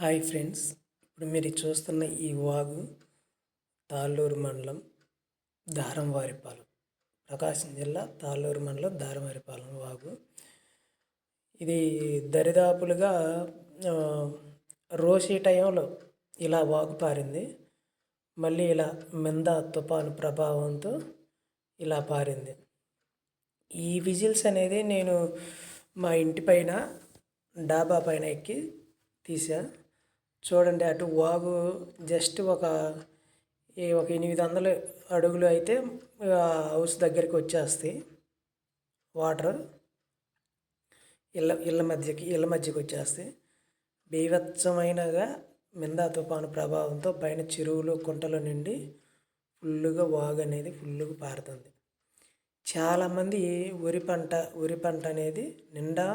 Hi friends ఇప్పుడు మీరు చూస్తున్న ఈ వాగు తాళ్ళూరు మండలం దారంవారిపాలెం ప్రకాశం జిల్లా తాళ్ళూరు మండలం దారంవారిపాలెం వాగు. ఇది దరిదాపులుగా రోషి టైంలో ఇలా వాగు పారింది. మళ్ళీ ఇలా మింద తుఫాను ప్రభావంతో ఇలా పారింది. ఈ విజిల్స్ అనేది నేను మా ఇంటి పైన డాబా పైన ఎక్కి తీసా. చూడండి అటు వాగు జస్ట్ ఒక ఈ ఒక ఎనిమిది వందల అడుగులు అయితే హౌస్ దగ్గరికి వచ్చేస్తాయి. వాటర్ ఇళ్ళ ఇళ్ళ మధ్యకి ఇళ్ళ మధ్యకి వచ్చేస్తాయి. బీభత్సమైనగా మిందా తుఫాను ప్రభావంతో పైన చెరువులు కుంటలు నిండి ఫుల్లుగా వాగు అనేది ఫుల్లుగా పారుతుంది. చాలామంది వరి పంట వరి పంట అనేది నిండా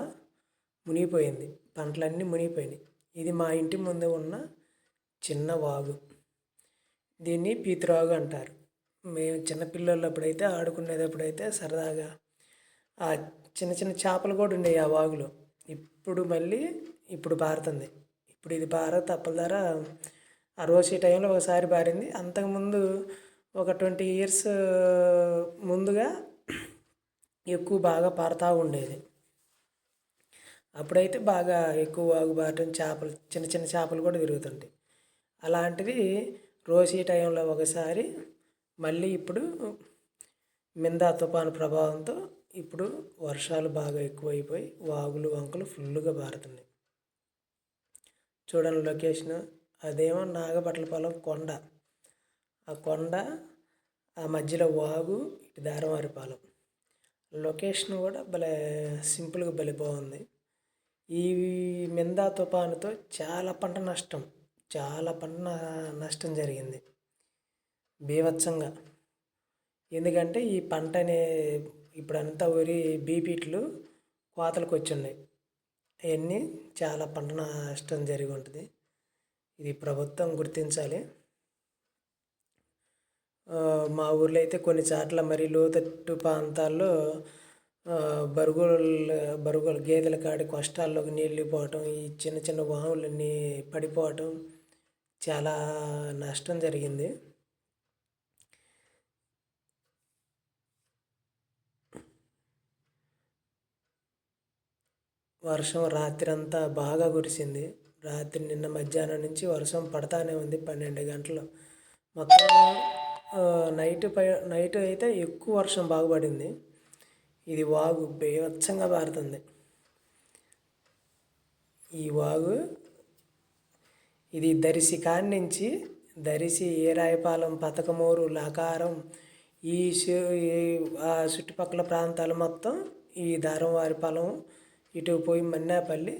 మునిగిపోయింది. పంటలన్నీ మునిగిపోయినాయి. ఇది మా ఇంటి ముందు ఉన్న చిన్న వాగు. దీన్ని పీతురాగు అంటారు. మేము చిన్నపిల్లలప్పుడైతే ఆడుకునేటప్పుడైతే సరదాగా ఆ చిన్న చిన్న చేపలు కూడా ఉండేవి ఆ వాగులో. ఇప్పుడు మళ్ళీ ఇప్పుడు పారుతుంది. ఇప్పుడు ఇది పార తప్పల ద్వారా ఆ రోజు ఈ టైంలో ఒకసారి పారింది. అంతకుముందు ఒక ట్వంటీ ఇయర్స్ ముందుగా ఎక్కువ బాగా పారుతూ ఉండేది. అప్పుడైతే బాగా ఎక్కువ వాగు పారటం చేపలు చిన్న చిన్న చేపలు కూడా తిరుగుతుంటాయి అలాంటిది రోజీ టైంలో ఒకసారి మళ్ళీ ఇప్పుడు మిందా తుఫాను ప్రభావంతో ఇప్పుడు వర్షాలు బాగా ఎక్కువైపోయి వాగులు వంకలు ఫుల్గా పారుతున్నాయి చూడండి లొకేషన్. అదేమో నాగపట్ల పొలం కొండ. ఆ కొండ ఆ మధ్యలో వాగు ఇటు దారవారిపాలెం లొకేషన్ కూడా భలే సింపుల్గా భలే బాగుంది. ఈ మిందా తుఫానుతో చాలా పంట నష్టం చాలా పంట నష్టం జరిగింది. బీభత్సంగా. ఎందుకంటే ఈ పంట అనే ఇప్పుడంతా వరి బీపీట్లు కోతలకు వచ్చి ఉన్నాయి అవన్నీ చాలా పంట నష్టం జరిగి ఉంటుంది. ఇది ప్రభుత్వం గుర్తించాలి. మా ఊర్లో అయితే కొన్ని చోట్ల మరి లోతట్టు ప్రాంతాల్లో బరుగుల బరుగుల గేదెల కాడి కష్టాల్లోకి నీళ్ళు పోవటం ఈ చిన్న చిన్న వాములన్నీ పడిపోవటం చాలా నష్టం జరిగింది. వర్షం రాత్రి అంతా బాగా కురిసింది. రాత్రి నిన్న మధ్యాహ్నం నుంచి వర్షం పడతానే ఉంది పన్నెండు గంటలు. మొత్తం నైట్ పై నైట్ అయితే ఎక్కువ వర్షం బాగుపడింది. ఇది వాగు బీభత్సంగా పారుతుంది ఈ వాగు ఇది దరిసి కాడి నుంచి దరిసి ఏరాయపాలెం పతకమూరు లాకారం ఈ ఈ ఆ చుట్టుపక్కల ప్రాంతాలు మొత్తం ఈ దారంవారిపాలెం ఇటు పోయి మన్నాపల్లి